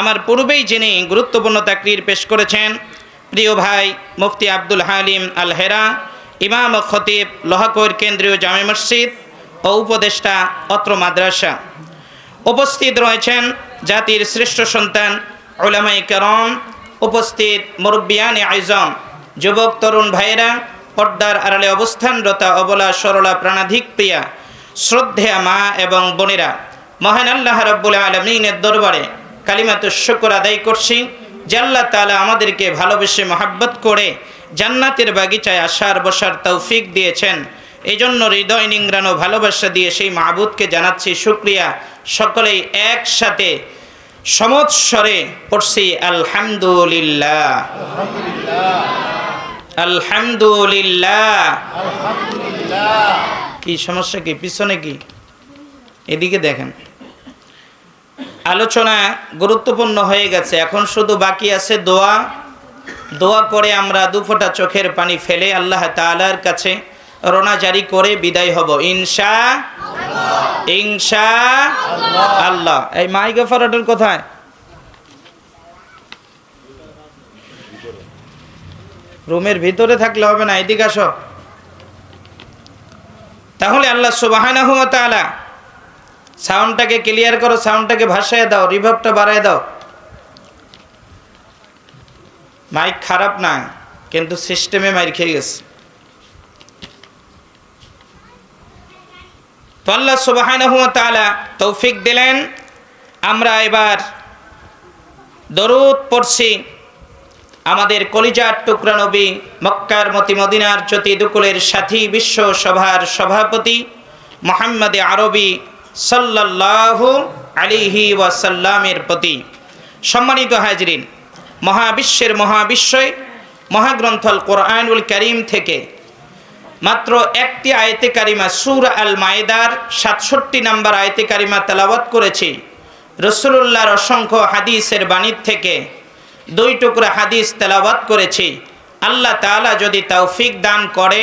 আমার পূর্বেই যিনি গুরুত্বপূর্ণ তাকরির পেশ করেছেন, প্রিয় ভাই মুফতি আব্দুল হালিম আল হেরা ইমাম খতিব লোহাকৈর কেন্দ্রীয় জামে মসজিদ ও উপদেষ্টা অত্র মাদ্রাসা। উপস্থিত রয়েছেন জাতির শ্রেষ্ঠ সন্তান ওলামাই করম, উপস্থিত মুরব্বিয়ানে আইজম, যুবক, তরুণ ভাইয়েরা, পর্দার আড়ালে অবস্থানরতা অবলা সরলা প্রাণাধিক প্রিয়া, শ্রদ্ধেয়া মা এবং বোনেরা, মহান আল্লাহ রব্বুল আলমিনের দরবারে কালিমাত শুকর আদায় করছি জাল্লা তালা আমাদেরকে ভালোবেসে মহাব্বত করে জান্নাতের বাগিচায় আসার, বসার তৌফিক দিয়েছেন। এই জন্য হৃদয় নিংরানো ভালোবাসা দিয়ে সেই মাহবুদকে জানাচ্ছি শুক্রিয়া। সকলেই একসাথে সমৎসরে পড়ছি, আলহামদুলিল্লাহ। আলহামদুলিল্লাহ। কি সমস্যা কি? পিছনে কি? এদিকে দেখেন। আলোচনা গুরুত্বপূর্ণ হয়ে গেছে। এখন শুধু বাকি আছে দোয়া। দোয়া করে আমরা দুফোটা চোখের পানি ফেলে আল্লাহ তাআলার কাছে রোনা জারি করে বিদায় হব। ইনশা ইনশা আল্লাহ। এই মাই গফারটের কোথায়? রুমের ভিতরে থাকলে হবে না, এদিকে আসো। তাহলে আল্লাহ তাআলা সাউন্ডটাকে ক্লিয়ার করো, সাউন্ডটাকে ভাসায় দাও রিভাবটা বাড়ায় দাও। মাইক খারাপ না, কিন্তু সিস্টেমে মাইর খেয়ে গেছে। তো আল্লাহ তাআলা তৌফিক দিলেন। আমরা এবার দরুদ পড়ছি। আমাদের কলিজার টুকরা নবী মক্কার মতি মদিনার জ্যোতি দুকুলের সাথী বিশ্ব সভার সভাপতি মোহাম্মদ আরবি সাল্লাল্লাহু আলিহি ওয়াসাল্লামের প্রতি সম্মানিত হাজরিন, মহাবিশ্বের মহাবিশ্বয় মহাগ্রন্থল কোরআনুল করিম থেকে মাত্র একটি আয়তে কারিমা সুর আল মায়েদার সাতষট্টি নাম্বার আয়তে কারিমা তেলাওয়াত করেছি। রসুল্লাহর অসংখ্য হাদিসের বাণীর থেকে দুই টুকরা হাদিস তেলাওয়াত করেছি। আল্লাহ তাআলা যদি তৌফিক দান করে,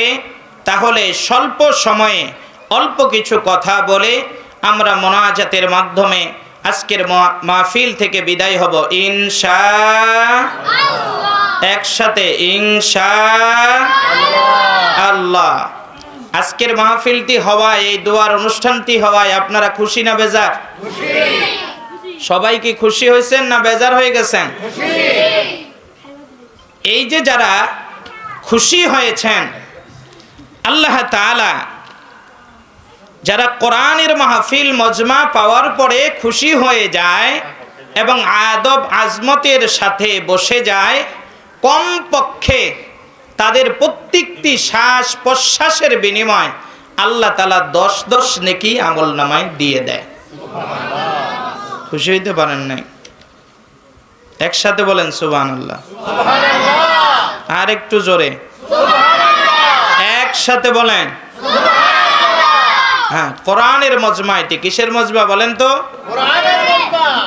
তাহলে স্বল্প সময়ে অল্প কিছু কথা বলে আমরা মোনাজাতের মাধ্যমে আজকের মাহফিল থেকে বিদায় হব। ইনশা একসাথে ইনশা আল্লাহ। আজকের মাহফিলটি হওয়ায় এই দোয়ার অনুষ্ঠানটি হওয়ায় আপনারা খুশি না বেজার? সবাই কি খুশি হয়েছেন না বেজার হয়ে গেছেন? এই যে যারা খুশি হয়েছেন আল্লাহ তাআলা যারা কোরআনের মাহফিল মজমা পাওয়ার পরে খুশি হয়ে যায় এবং আদব আজমতের সাথে বসে যায়, কমপক্ষে তাদের প্রত্যেকটি শ্বাস প্রশ্বাসের বিনিময় আল্লাহ তালা দশ দশ নেকি আমল নামায় দিয়ে দেয়। খুশি হইতে পারেন নাই। একসাথে বলেন সুবান আল্লাহ আর একটু জোরে। একসাথে বলেন হ্যাঁ কোরআনের মজমা এটি কিসের মজমা বলেন তো?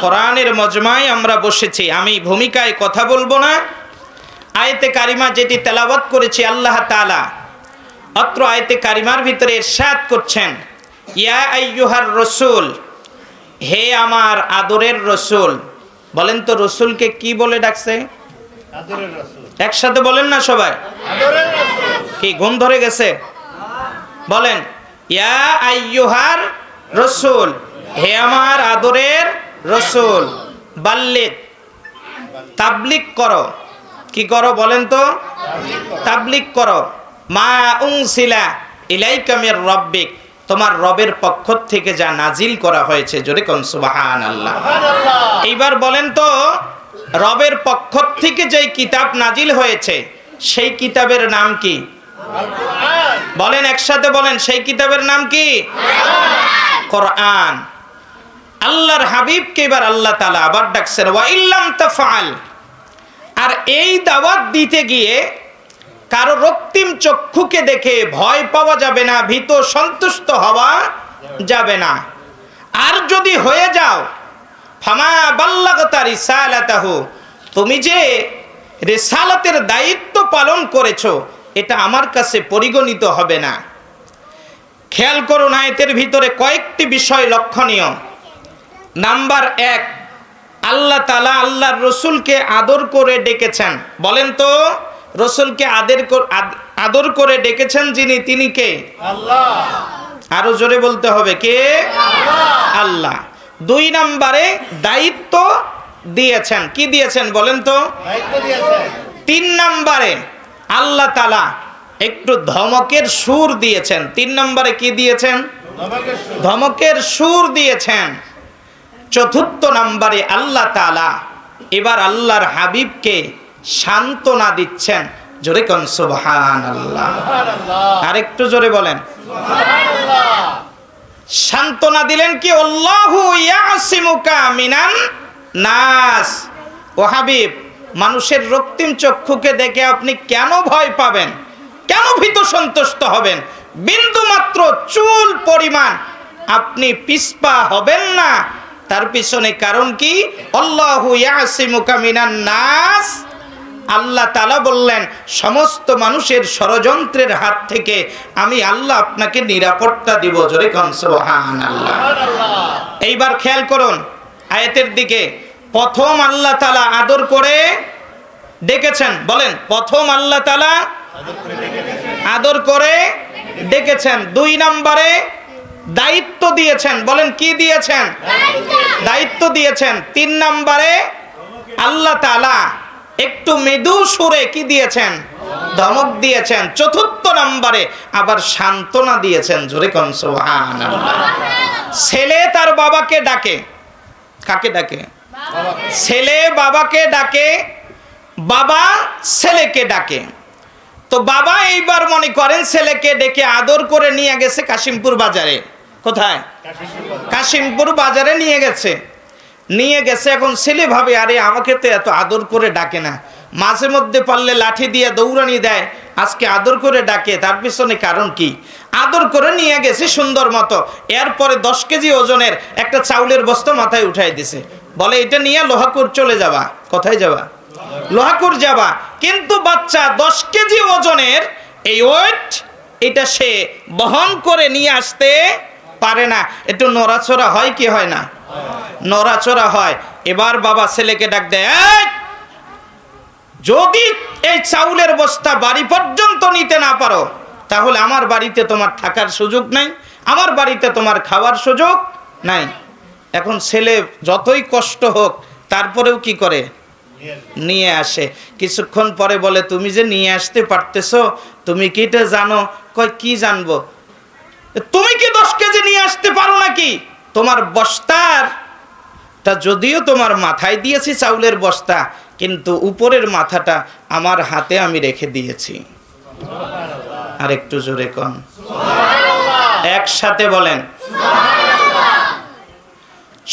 কোরআনের মজমায় আমরা বসেছি আমি ভূমিকায় কথা বলব না। আয়তে কারিমা যেটি তেলাবত করেছি আল্লাহ তাআলা অত্র আয়তে কারিমার ভিতরে ইরশাদ করছেন ইয়া আইয়ুহার রসুল হে আমার আদরের রসুল। বলেন তো রসুলকে কি বলে ডাকছে? একসাথে বলেন না সবাই। কি ঘুম ধরে গেছে? বলেন। ইয়া আইয়ুহার রসুল, হে আমার আদরের রসুল বাল্লিক তাবলিক করো। কি করো বলেন তো? তাবলিক করো। মা উংসিলা ইলাইকামের রব্বিক, তোমার রবের পক্ষ থেকে যা নাজিল করা হয়েছে। জোরে কোন সুবাহান আল্লাহ এইবার বলেন তো, রবের পক্ষ থেকে যেই কিতাব নাজিল হয়েছে, সেই কিতাবের নাম কি? বলেন, একসাথে বলেন, সেই কিতাবের নাম কি? কোরআন। আল্লাহর হাবিবকে এবার আল্লাহ তালা আবার ডাকছেন ওয়া ইল্লাম তাফআল। আর এই দাওয়াত দিতে গিয়ে কারও রক্তিম চক্ষুকে দেখে ভয় পাওয়া যাবে না, ভীত সন্তুষ্ট হওয়া যাবে না। আর যদি হয়ে যাও, ফামা বাল্লাগতা রিসালাতাহু, তুমি যে রিসালাতের দায়িত্ব পালন করেছ এটা আমার কাছে পরিগণিত হবে না। খেয়াল করুন আয়তের ভিতরে কয়েকটি বিষয় লক্ষণীয়। নাম্বার এক, আল্লাহ তালা আল্লাহর রসুলকে আদর করে ডেকেছেন। বলেন তো, রসুলকে আদের আদর করে ডেকেছেন যিনি, তিনি কে? আল্লাহ। আরও জোরে বলতে হবে, কে? আল্লাহ। দুই নম্বরে দায়িত্ব দিয়েছেন। কি দিয়েছেন বলেন তো? তিন নম্বরে আল্লাহ তালা একটু ধমকের সুর দিয়েছেন। তিন নম্বরে কি দিয়েছেন? ধমকের সুর। দিয়েছেন। চতুর্থ নম্বরে আল্লাহ তালা এবার আল্লাহর হাবিবকে সান্ত্বনা দিচ্ছেন। জোরে কন সুবহান আল্লাহ আরেকটু জোরে বলেন। সান্ত্বনা দিলেন কি? আল্লাহু ইয়াসিমুকা মিনান নাস। ও হাবিব মানুষের রক্তিম চক্ষুকে দেখে আপনি কেন ভয় পাবেন? কেন ভীত সন্তুষ্ট হবেন? বিন্দু মাত্র চুল পরিমাণ আপনি পিসপা হবেন না। তার পিছনে কারণ কি? নাস। আল্লাহ তালা বললেন সমস্ত মানুষের ষড়যন্ত্রের হাত থেকে আমি আল্লাহ আপনাকে নিরাপত্তা দিব। জোরে আল্লাহ এইবার খেয়াল করুন আয়াতের দিকে প্রথম আল্লাহ তালা আদর করে ডেকেছেন, বলেন, প্রথম আল্লাহ তালা আদর করে ডেকেছেন, দুই নম্বরে দায়িত্ব দিয়েছেন, বলেন, কি দিয়েছেন? দায়িত্ব দিয়েছেন, তিন নম্বরে আল্লাহ তালা একটু মৃদু সুরে কি দিয়েছেন? ধমক দিয়েছেন, চতুর্থ নম্বরে আবার সান্ত্বনা দিয়েছেন, জোরে কন, সুবহানাল্লাহ। ছেলে তার বাবাকে ডাকে, কাকে ডাকে? ছেলে বাবাকে ডাকে, বাবা ছেলেকে ডাকে। তো বাবা এইবার মনে করেন ছেলেকে ডেকে আদর করে নিয়ে গেছে কাশিমপুর বাজারে। কোথায়? কাশিমপুর বাজারে নিয়ে গেছে। নিয়ে গেছে এখন ছেলে ভাবে, আরে আমাকে তো এত আদর করে ডাকে না। মাঝে মধ্যে পারলে লাঠি দিয়ে দৌড়ানি দেয়, আজকে আদর করে ডাকে, তার পিছনে কারণ কি? আদর করে নিয়ে গেছে সুন্দর মতো। এরপরে দশ কেজি ওজনের একটা চাউলের বস্তা মাথায় উঠাই দিছে। বলে এটা নিয়ে লোহাকুর চলে যাবা। কোথায় যাবা? লোহাকুর যাবা। কিন্তু বাচ্চা দশ কেজি ওজনের এই ওয়েট এটা সে বহন করে নিয়ে আসতে পারে না। একটু নড়াচড়া হয় কি হয় না? নড়াচড়া হয়। এবার বাবা ছেলেকে ডাক দেয় "এই, যদি এই চাউলের বস্তা বাড়ি পর্যন্ত নিতে না পারো তাহলে আমার বাড়িতে তোমার থাকার সুযোগ নাই আমার বাড়িতে তোমার খাওয়ার সুযোগ নাই। এখন ছেলে যতই কষ্ট হোক, তারপরেও কি করে? নিয়ে আসে। কিছুক্ষণ পরে বলে, তুমি যে নিয়ে আসতে পারতেছ, তুমি কি এটা জানো? কয়, কি জানব? তুমি কি দশ কেজি নিয়ে আসতে পারো নাকি? তোমার বস্তার তা যদিও তোমার মাথায় দিয়েছি চাউলের বস্তা, কিন্তু উপরের মাথাটা আমার হাতে আমি রেখে দিয়েছি। আর একটু জোরে কন। একসাথে বলেন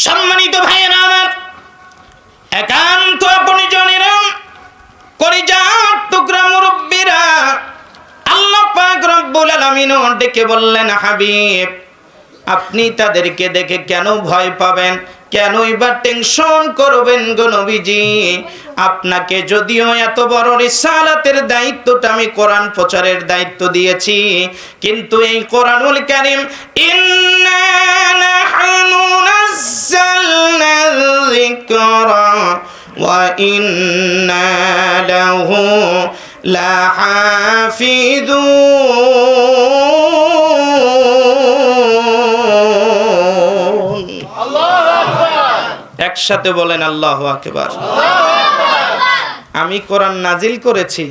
সম্মানিত ভাইয়েরা আমার, একান্ত আপনি জনেরা করিজার টুকরা মুরব্বীরা, আল্লাহ পাক রব্বুল আলামিন ডেকে বললেন, হাবিব, আপনি তাদেরকে দেখে কেন ভয় পাবেন? কেনই বা টেনশন করবেন গো নবীজি? আপনাকে যদিও এত বড় রিসালাতের দায়িত্বটা আমি কোরআন প্রচারের দায়িত্ব দিয়েছি, কিন্তু এই কোরআনুল কারীম একসাথে বলেন, আল্লাহ আকবার। আমি কোরআন নাজিল করেছি।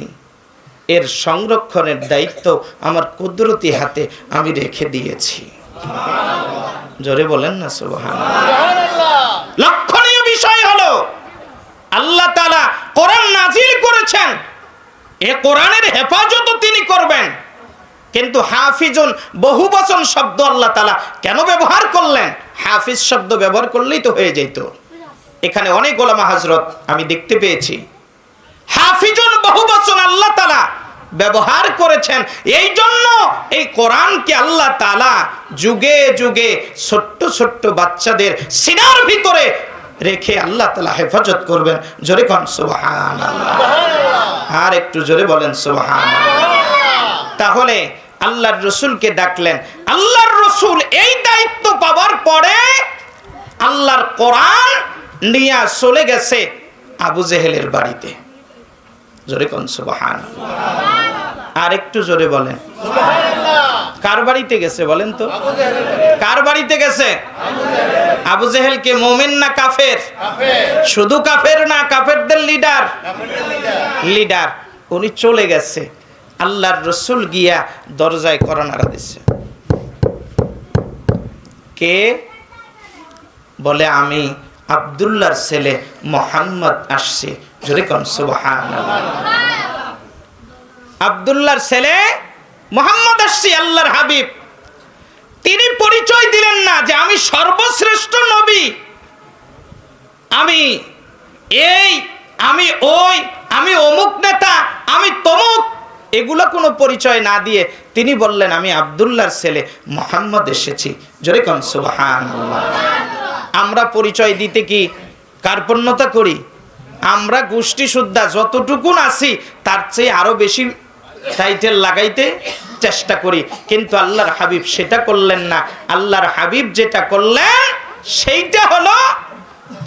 এর সংরক্ষণের দায়িত্ব আমার কুদরতি হাতে আমি রেখে দিয়েছি। জোরে বলেন না সুবহান লক্ষণীয় বিষয় হলো আল্লাহ তাআলা কোরআন নাজিল করেছেন। এ কোরআনের হেফাজতও তিনি করবেন। কিন্তু হাফিজুন বহু বচন শব্দ আল্লাহ তাআলা কেন ব্যবহার করলেন? হাফিজ শব্দ ব্যবহার করলেই তো হয়ে যেত। এখানে অনেক গোলামা হজরত আমি দেখতে পেয়েছি। হাফিজুন বহু বচন আল্লাহ তালা ব্যবহার করেছেন। এই জন্য এই কোরআনকে আল্লাহ তালা যুগে যুগে ছোট্ট ছোট্ট বাচ্চাদের সিনার ভিতরে রেখে আল্লাহ তালা হেফাজত করবেন। জোরে কন, সুবহানাল্লাহ। আর একটু জোরে বলেন, সুবহানাল্লাহ। তাহলে আল্লাহর রসুলকে ডাকলেন। আল্লাহর রসুল এই দায়িত্ব পাওয়ার পরে আল্লাহর কোরআন নিয়া চলে গেছে আবু জেহেলের বাড়িতে। জোরে কোন সুবাহান। আর একটু জোরে বলেন। কার বাড়িতে গেছে বলেন তো? কার বাড়িতে গেছে? আবু জেহেল কে মোমেন না কাফের? শুধু কাফের না, কাফেরদের লিডার। লিডার, উনি চলে গেছে। আল্লাহর রসুল গিয়া দরজায় করোনারা দিচ্ছে কে? বলে, আমি আবদুল্লাহর ছেলে মোহাম্মদ আসছে। জোরে কন আবদুল্লাহর ছেলে মোহাম্মদ আল্লাহর হাবিব। তিনি পরিচয় দিলেন না যে আমি সর্বশ্রেষ্ঠ নবী। আমি এই, আমি ওই, আমি অমুক নেতা, আমি তমুক। এগুলো কোনো পরিচয় না দিয়ে তিনি বললেন, আমি আবদুল্লাহর ছেলে মোহাম্মদ এসেছি। জোরে কন আমরা পরিচয় দিতে কি কার্পণ্যতা করি? আমরা গোষ্ঠী শুদ্ধা যতটুকুন আছি, তার চেয়ে আরও বেশি টাইটেল লাগাইতে চেষ্টা করি। কিন্তু আল্লাহর হাবিব সেটা করলেন না। আল্লাহর হাবিব যেটা করলেন, সেইটা হলো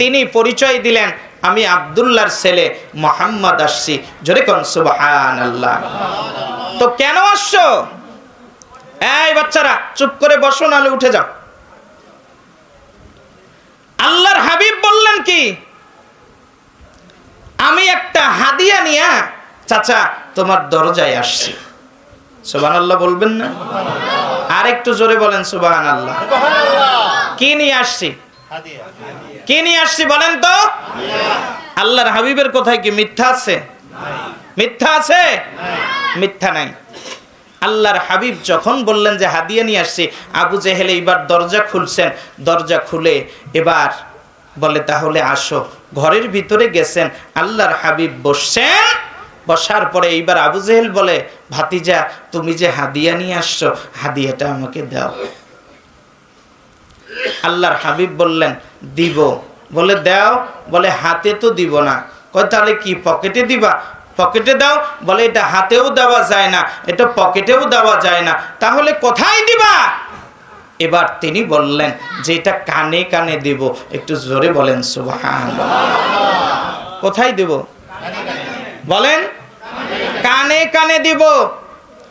তিনি পরিচয় দিলেন, আমি আবদুল্লাহর ছেলে মোহাম্মদ আসছি। জোরে কোন সুবহান আল্লাহ তো কেন আসছো? এই বাচ্চারা, চুপ করে বসো, নাহলে উঠে যাও। আল্লাহর হাবিব বললেন কি? আমি একটা হাদিয়া নিয়া, চাচা, তোমার দরজায় আসছি। সুবান আল্লাহ বলবেন না? আর একটু জোরে বলেন সুবাহান আল্লাহ কি নিয়ে আসছি? কি নিয়ে আসছি বলেন তো? আল্লাহর হাবিবের কোথায় কি মিথ্যা আছে? মিথ্যা আছে? মিথ্যা নাই। আল্লাহর হাবিব যখন বললেন যে হাদিয়া নিয়ে আসছি, আবু জেহেল এবার দরজা খুলছেন। দরজা খুলে এবার বলে, তাহলে আসো। ঘরের ভিতরে গেছেন, আল্লাহর হাবিব বসছেন। বসার পরে এইবার আবু জেহেল বলে, ভাতিজা, তুমি যে হাদিয়া নিয়ে আসছো, হাদিয়াটা আমাকে দাও। আল্লাহর হাবিব বললেন, দিব। বলে, দাও। বলে, হাতে তো দিব না। কয়, তাহলে কি, পকেটে দিবা? পকেটে দাও। বলে, এটা হাতেও দেওয়া যায় না। এটা পকেটেও দেওয়া যায় না। তাহলে কোথায় দিবা? এবার তিনি বললেন যে এটা কানে কানে দিব, একটু জোরে বলেন সুবহান কোথায় দিব? বলেন, কানে কানে দিব।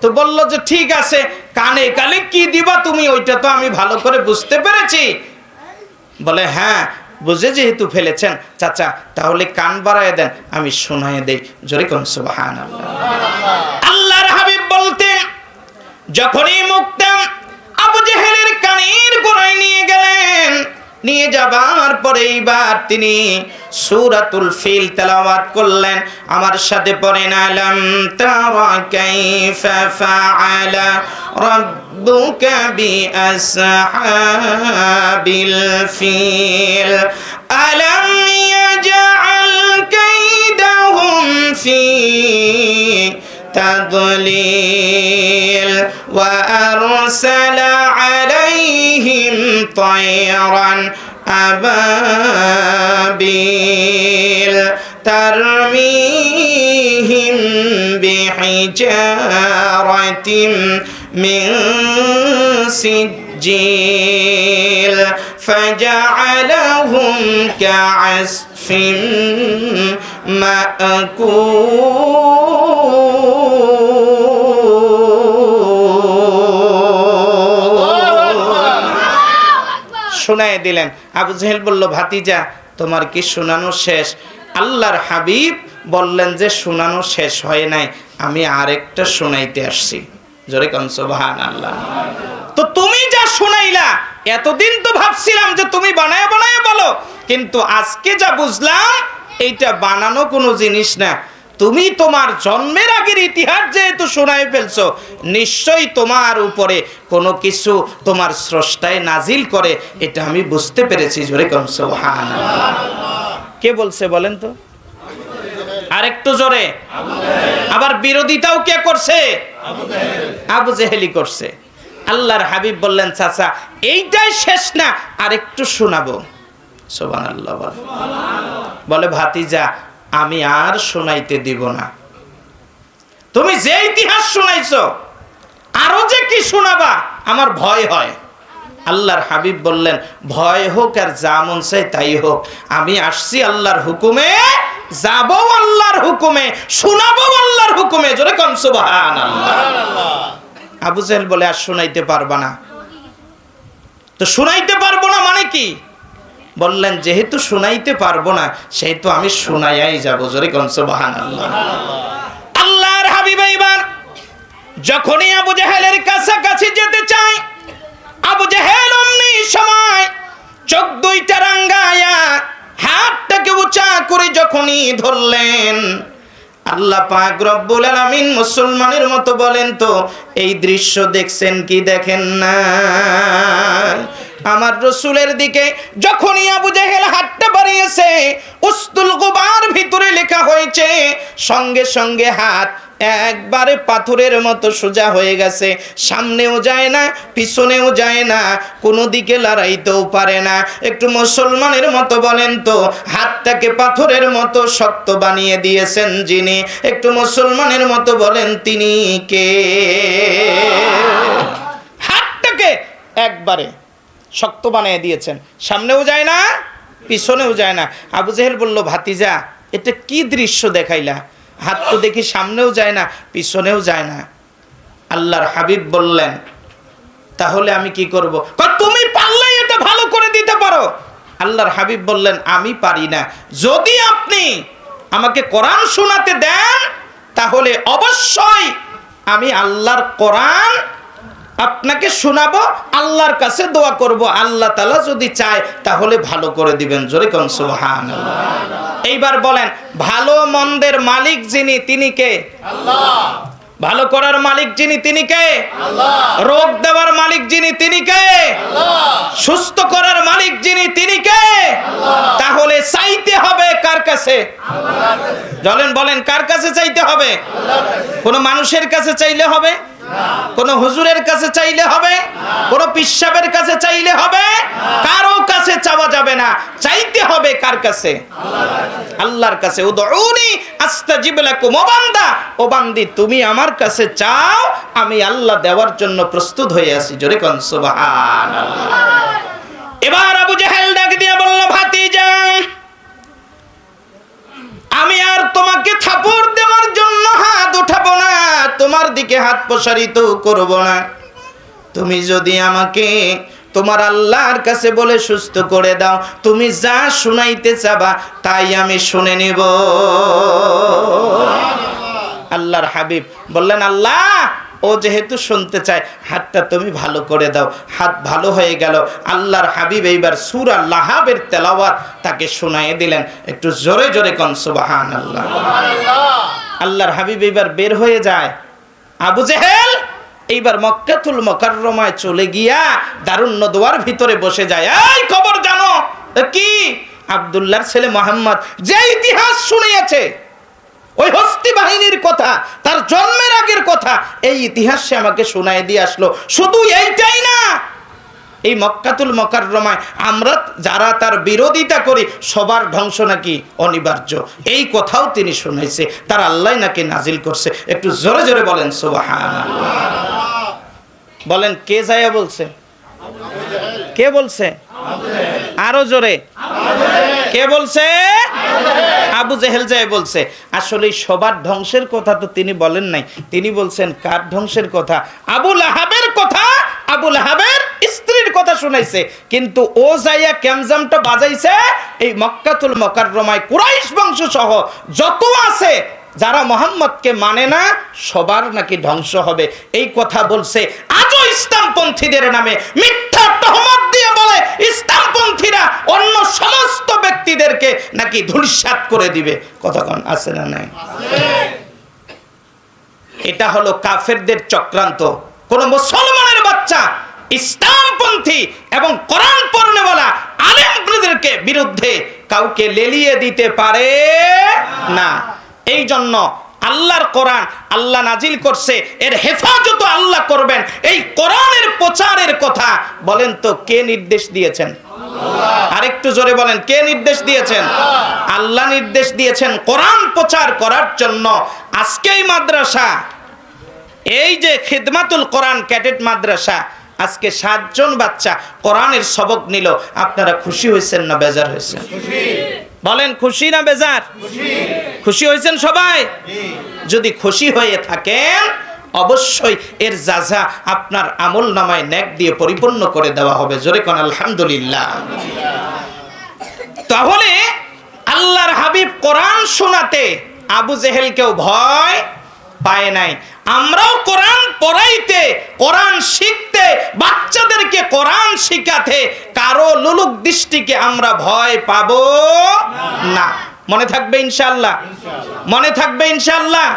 তো বলল যে, ঠিক আছে, কানে কানে কি দিবা তুমি, ওইটা তো আমি ভালো করে বুঝতে পেরেছি। বলে হ্যাঁ বুঝে যেহেতু ফেলেছেন, চাচা, তাহলে কান বাড়ায় দেন, আমি শোনায় দেই, জোরে কোন সুবহান আল্লাহর হাবিব বলতেন, যখনই জেহেলের করাই নিয়ে গেলেন। নিয়ে যাবার পরে এইবার তিনি সুরাতুল ফিল তেলাওয়াত করলেন। আমার সাথে পরে নালাম তারা কাইফা ফাআলা রাব্বুকা বিআসহাবিল ফিল। আলাম ইয়াজআল কাইদাহুম ফি তাদলিল। ওয়া আরসালা طيرا أبابيل ترميهم بحجارة من سجيل فجعلهم كعسف مأكول শোনায় দিলেন। আবু জেহেল বলল, ভাতিজা, তোমার কি শোনানো শেষ? আল্লাহর হাবিব বললেন যে, শোনানো শেষ হয় নাই। আমি আরেকটা শোনাইতে আসছি। জোরে কনসবাহান আল্লাহ তো তুমি যা শোনাইলা, এতদিন তো ভাবছিলাম যে তুমি বানায় বানায় বলো, কিন্তু আজকে যা বুঝলাম, এইটা বানানো কোনো জিনিস না। তুমি তোমার জন্মের আগের ইতিহাস যেহেতু শোনায় ফেলছো, নিশ্চয়ই তোমার উপরে কোনো কিছু তোমার স্রষ্টায় নাজিল করে, এটা আমি বুঝতে পেরেছি, জোরে কম, সুবহানাল্লাহ। কে বলছে বলেন তো? আরেকটু জোরে। আবার বিরোধিতাও কে করছে? আবু জেহেলি করছে। আল্লাহর হাবিব বললেন, চাচা, এইটাই শেষ না, আরেকটু শোনাবো। সুবহানাল্লাহ বলে। বলে, ভাতিজা আমি আর শোনাইতে দিব না। তুমি যে ইতিহাস শোনাইছো, আরও যে কি শোনাবা, আমার ভয় হয়। আল্লাহর হাবিব বললেন, ভয় হোক আর যা মন চাই তাই হোক। আমি আসছি আল্লাহর হুকুমে যাব আল্লাহর হুকুমে শোনাবো আল্লাহর হুকুমে। জোরে কন, সুবহানাল্লাহ। আবু জাহেল বলে, আর শোনাইতে পারবা না। তো শোনাইতে পারব না মানে কি? বললেন, যেহেতু শোনাইতে পারব না, সেহেতু আমি শোনাইয়াই যাব। জোরে কন আল্লাহ আল্লাহর হাবিব এইবার যখনই আবু জাহেলের কাছাকাছি যেতে চায়, আবু জাহেল অমনি সময় চোখ দুইটা রাঙ্গায়া হাতটাকে উঁচা করে যখনই ধরলেন, আল্লাহ পাক রব্বুল আলামিন মুসলমানের মতো বলেন তো, এই দৃশ্য দেখছেন কি দেখেন না আমার রসুলের দিকে যখনই আবু জাহেল হাতটা বাড়িয়েছে, উস্তুল গুবার ভিতরে লেখা হয়েছে, সঙ্গে সঙ্গে হাত একবারে পাথরের মতো সোজা হয়ে গেছে। সামনেও যায় না, পিছনেও যায় না, কোনো দিকে লড়াইতেও পারে না। একটু মুসলমানের মতো বলেন তো, হাতটাকে পাথরের মতো শক্ত বানিয়ে দিয়েছেন যিনি। একটু মুসলমানের মতো বলেন তিনি কে? হাতটাকে একবারে শক্ত বানিয়ে দিয়েছেন। সামনেও যায় না, পিছনেও যায় না। আবু জেহেল বলল, ভাতিজা, এটা কি দৃশ্য দেখাইলা? হাত তো দেখি সামনেও যায় না, পিছনেও যায় না। আল্লাহর হাবিব বললেন, তাহলে আমি কি করব? তুমি পারলেই এটা ভালো করে দিতে পারো। আল্লাহর হাবিব বললেন, আমি পারি না। যদি আপনি আমাকে কোরআন শোনাতে দেন, তাহলে অবশ্যই আমি আল্লাহর কোরআন আপনাকে শোনাবো আল্লাহর কাছে দোয়া করব। আল্লাহ তালা যদি চায় তাহলে ভালো করে দিবেন। জোরে কোন সুবহান এইবার বলেন ভালো মন্দের মালিক যিনি তিনি কে? ভালো করার মালিক যিনি তিনি কে? রোগ দেওয়ার মালিক যিনি তিনি কে? সুস্থ করার মালিক যিনি তিনি কে? তাহলে চাইতে হবে কার কাছে? বলেন বলেন কার কাছে চাইতে হবে? কোন মানুষের কাছে চাইলে হবে? কোন হুজুরের কাছে চাইলে হবে, কোন পিসাবের কাছে চাইলে হবে, কারও কাছে চাওয়া যাবে না। চাইতে হবে কার কাছে? আল্লাহর কাছে। তুমি আমার কাছে চাও, আমি আল্লাহ দেওয়ার জন্য প্রস্তুত হয়ে আছি। জোরে এবার আবু জাহেল ডাক দিয়ে বলল, ভাতিজা, আমি আর তোমাকে থাপড় দেওয়ার জন্য হাত উঠাবো না, তোমার দিকে হাত প্রসারিত করব না। তুমি যদি আমাকে তোমার আল্লাহর কাছে বলে সুস্থ করে দাও, তুমি যা শুনাইতে চাবা তাই আমি শুনে নিব। আল্লাহর হাবিব বললেন, আল্লাহ ও যেহেতু শুনতে চায় হাতটা তুমি ভালো করে দাও। হাত ভালো হয়ে গেল। আল্লাহর হাবিব এইবার সুরা লাহাবের তেলাওয়াত তাকে শোনায় দিলেন। একটু জোরে জোরে কন সুবাহান আল্লাহ আল্লাহর হাবিব এইবার বের হয়ে যায়। আবু জেহেল এইবার মক্কাতুল মকাররমায় চলে গিয়া দারুণ নদোয়ার ভিতরে বসে যায়। এই খবর জানো কি? আব্দুল্লাহর ছেলে মোহাম্মদ যে ইতিহাস শুনিয়েছে। ওই হস্তি বাহিনীর কথা, তার জন্মের আগের কথা, এই ইতিহাস সে আমাকে শোনায় দিয়ে আসলো। শুধু এইটাই না, এই মক্কাতুল মকাররমায় আমরা যারা তার বিরোধিতা করি, সবার ধ্বংস নাকি অনিবার্য। এই কথাও তিনি শুনেছে তার আল্লাহ নাকি নাজিল করছে। একটু জোরে জোরে বলেন সুবাহান বলেন, কে যাইয়া বলছে? কে বলছে? আরও জোরে। কে বলছে? আবু জেহেল যায় বলছে। আসলে সবার ধ্বংসের কথা তো তিনি বলেন নাই। তিনি বলছেন, কার ধ্বংসের কথা? আবু লাহাবের কথা। আবু লাহাবের স্ত্রীর কথা শুনাইছে। কিন্তু ও যাইয়া ক্যামজামটা বাজাইছে, এই মক্কাতুল মকাররমায় কুরাইশ বংশ সহ যত আছে, যারা মোহাম্মদকে মানে না, সবার নাকি ধ্বংস হবে। এই কথা বলছে আজও ইসলামপন্থীদের নামে মিথ্যা বলে ইসলামপন্থীরা অন্য সমস্ত ব্যক্তিদেরকে নাকি ধূলিসাৎ করে দিবে। কতক্ষণ আছে না নাই? এটা হলো কাফেরদের চক্রান্ত। কোন মুসলমানের বাচ্চা ইসলামপন্থী এবং কোরআন পড়নেওয়ালা আলেমদেরকে বিরুদ্ধে কাউকে লেলিয়ে দিতে পারে না। এই জন্য আল্লাহর কোরআন আল্লাহ নাজিল করছে এর হেফাজত আল্লাহ করবেন। এই কোরআনের প্রচারের কথা বলেন তো কে নির্দেশ দিয়েছেন? আরেকটু জোরে বলেন কে নির্দেশ দিয়েছেন? আল্লাহ নির্দেশ দিয়েছেন কোরআন প্রচার করার জন্য। আজকেই মাদ্রাসা এই যে খিদমাতুল কোরআন ক্যাডেট মাদ্রাসা আজকে সাতজন বাচ্চা কোরআনের সবক নিল। আপনারা খুশি হয়েছেন না বেজার হয়েছেন? বলেন, খুশি না বেজার? খুশি হয়েছেন সবাই? যদি খুশি হয়ে থাকেন, অবশ্যই এর যাজা আপনার আমল নামায় ন্যাক দিয়ে পরিপূর্ণ করে দেওয়া হবে। জোরে কোন আলহামদুলিল্লাহ। তাহলে আল্লাহর হাবিব কোরআন শোনাতে আবু জেহেলকেও ভয় পায় নাই। আমরাও কোরআন পড়াইতে, কোরআন শিখতে, বাচ্চাদেরকে কোরআন শিখাতে কারও লুলুক দৃষ্টিকে আমরা ভয় পাবো না। মনে থাকবে ইনশাআল্লাহ? মনে থাকবে ইনশাআল্লাহ?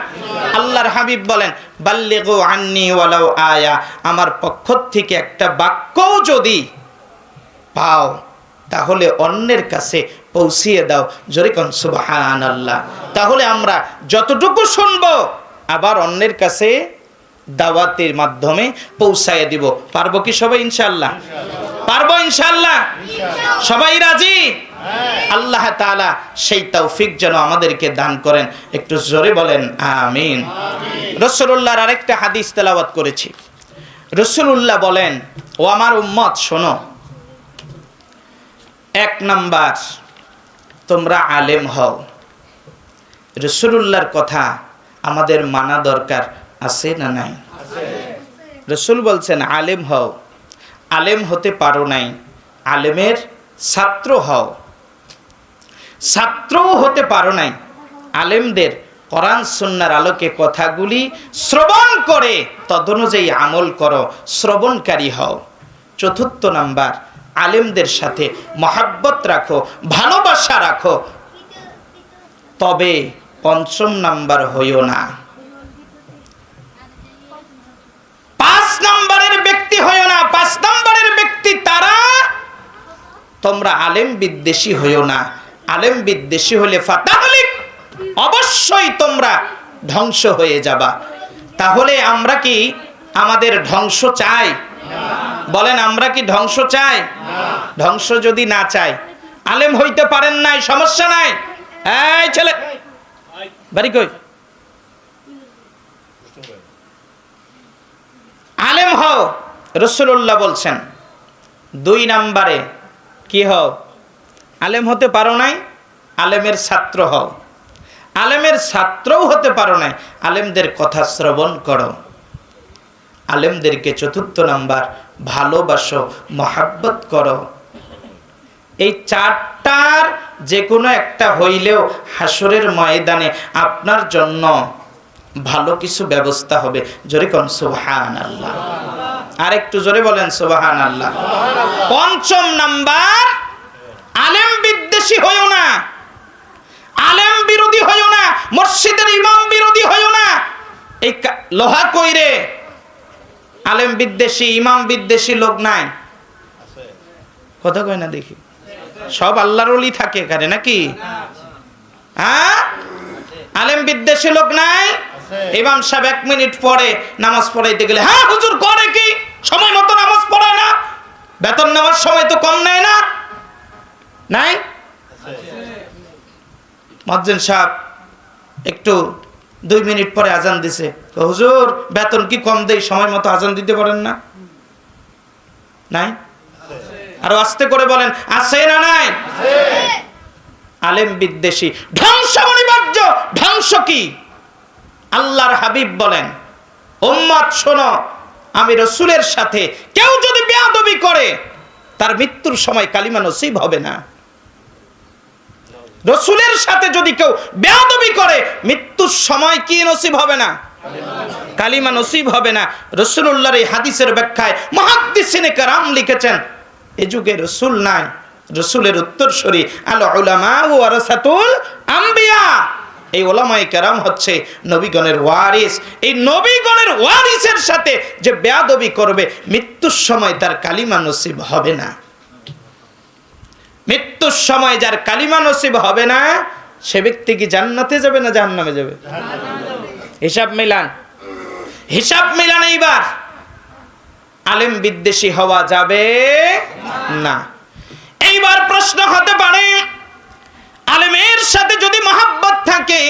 আল্লাহর হাবিব বলেন, বাল্লিগু আন্নি ওয়ালাউ আয়া। আমার পক্ষ থেকে একটা বাক্যও যদি পাও, তাহলে অন্যের কাছে পৌঁছিয়ে দাও। জরিকন সুবহান আল্লাহ তাহলে আমরা যতটুকু শুনব আবার অন্যের কাছে দাওয়াতের মাধ্যমে পৌঁছায় দিব। পারব কি সবাই ইনশাল্লাহ পারব ইনশাআল্লাহ? সবাই রাজি? আল্লাহ তাআলা সেই তৌফিক যেন আমাদেরকে দান করেন। একটু জোরে বলেন আমিন। রসুল্লাহর আরেকটা হাদিস তেলাওয়াত করেছি। রসুল্লাহ বলেন ও আমার উম্মত শোনো। এক নাম্বার তোমরা আলেম হও। রসুল্লাহর কথা আমাদের মানা দরকার, আছে না নাই? রসুল বলছেন, আলেম হও। আলেম হতে পারো নাই। আলেমের ছাত্র হও। ছাত্রও হতে পারো নাই। আলেমদের কোরআন সুন্নার আলোকে কথাগুলি শ্রবণ করে, তদনুযায়ী আমল করো, শ্রবণকারী হও। চতুর্থ নাম্বার, আলেমদের সাথে মহাব্বত রাখো, ভালোবাসা রাখো। তবে পঞ্চম নাম্বার হইও না। পাঁচ নাম্বারের ব্যক্তি হইও না, পাঁচ নাম্বারের ব্যক্তি তারা তোমরা আলেম বিদ্বেষী হইও না। আলেম বিদ্বেষী হলে ফাতাহলিক, অবশ্যই তোমরা ধ্বংস হয়ে যাবা। তাহলে আমরা কি আমাদের ধ্বংস চাই? বলেন, আমরা কি ধ্বংস চাই? ধ্বংস যদি না চাই। আলেম হইতে পারেন নাই, সমস্যা নাই। এই ছেলে আলেম হও রসুল্লাহ বলছেন। দুই নাম্বারে কি হও? আলেম হতে পারো নাই, আলেমের ছাত্র হও। আলেমের ছাত্রও হতে পারো নাই, আলেমদের কথা শ্রবণ করো। আলেমদেরকে চতুর্থ নাম্বার, ভালোবাসো, মহাব্বত করো। এই চারটার যে কোনো একটা হইলেও হাসরের ময়দানে আপনার জন্য ভালো কিছু ব্যবস্থা হবে। জোরে কোন সুবহান আল্লাহ আর একটু জোরে বলেন সুবহান আল্লাহ পঞ্চম নাম্বার, আলেম বিদ্বেষী হইও না। আলেম বিরোধী হইও না। মসজিদের ইমাম বিরোধী হইও না। এই লোহা কইরে আলেম বিদ্বেষী, ইমাম বিদ্বেষী লোক নাই। কথা কয় না দেখি। সব আল্লাহর ওলি থাকে এখানে নাকি? হ্যাঁ? আলেম বিদ্বেষী লোক নাই? ইমাম সাহেব এক মিনিট পরে নামাজ পড়াইতে গেলে হ্যাঁ হুজুর, করে কি? সময় মতো নামাজ পড়ায় না। বেতন নেওয়ার সময় তো কম নেয় না। নাই? মজ্জেন সাহেব একটু দুই মিনিট পরে আজান দিছে। হুজুর, বেতন কি কম দেয় সময় মতো আজান দিতে পারেন না? নাই? আরও আস্তে করে বলেন, আছে না নাই? আলেম বিদ্বেষী। ধ্বংস অনিবার্য ধ্বংস কি? আল্লাহর হাবিব বলেন, উম্মত শোনো, আমি রসুলের সাথে, কেউ যদি বেয়াদবি করে, তার মৃত্যুর সময় কালিমা নসিব হবে না। রসুলের সাথে যদি কেউ বেয়াদবি করে, মৃত্যুর সময় কি নসিব হবে না? কালিমা নসিব হবে না। রসুল্লাহর এই হাদিসের ব্যাখ্যায় মহাদ্দিসিনে কারাম লিখেছেন এ যুগে রসুল নাই। রসুলের উত্তরসূরি আল উলামা ও আম্বিয়া। এই ওলামাই কেরাম হচ্ছে নবীগণের ওয়ারিস। এই নবীগণের ওয়ারিসের সাথে যে বেয়াদবি করবে, মৃত্যুর সময় তার কালিমা নসিব হবে না। মৃত্যুর সময় যার কালিমা নসিব হবে না, সে ব্যক্তি কি জান্নাতে যাবে না জাহান্নামে যাবে? হিসাব মিলান। হিসাব মিলান এইবার। আলেম বিদ্বেষী হওয়া যাবে না। এইবার প্রশ্ন হতে পারে, আলেমের সাথে যদি মহাব্বত থাকে,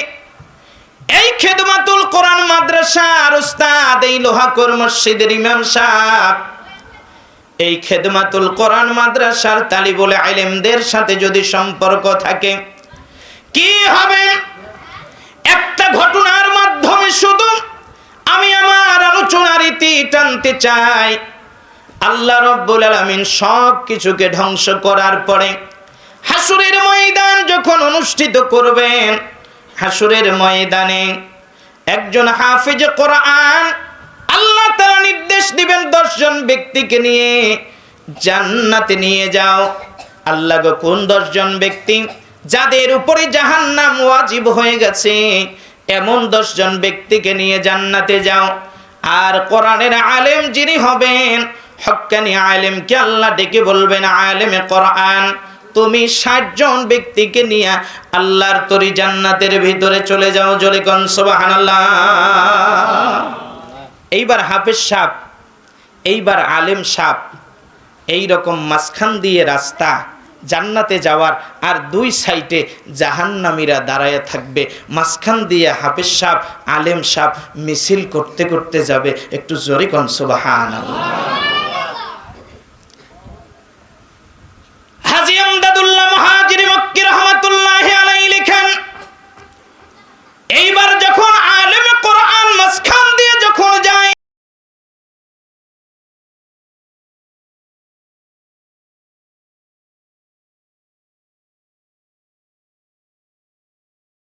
এই খেদমাতুল কোরআন মাদ্রাসা আর উস্তাদ, এই লোহাকর মসজিদের ইমাম সাহেব, এই খেদমাতুল কোরআন মাদ্রাসার তালিবুল আলেমদের সাথে যদি সম্পর্ক থাকে, কি হবে? একটা ঘটনার মাধ্যমে শুধু আমি আমার আলোচনার ইতি টানতে চাই। আল্লাহ রব্বুল আলামিন সব কিছুকে ধ্বংস করার পরে হাসুরের ময়দান যখন অনুষ্ঠিত করবেন, হাসুরের ময়দানে একজন হাফিজ কোরআন আল্লাহ তারা নির্দেশ দিবেন দশজন ব্যক্তিকে নিয়ে জান্নাতে নিয়ে যাও। আল্লাহ কোন দশজন ব্যক্তি? যাদের উপরে জাহান্নাম ওয়াজিব হয়ে গেছে এমন দশজন ব্যক্তিকে নিয়ে জান্নাতে যাও। আর কোরআনের আলেম যিনি হবেন, হক্কানি আলেমকে আল্লাহ ডেকে বলবেন, আলেমে কোরআন, তুমি ষাট জন ব্যক্তিকে নিয়ে আল্লাহর তরি জান্নাতের ভিতরে চলে যাও। জলে এইবার হাফেজ সাপ এইবার আলেম সাপ এই রকম মাঝখান দিয়ে রাস্তা জান্নাতে যাওয়ার আর দুই সাইডে জাহান্নামীরা দাঁড়ায় থাকবে। মাঝখান দিয়ে হাফেজ সাপ আলেম সাপ মিছিল করতে করতে যাবে। একটু জোরে কনসবাহান সুবহানাল্লাহ।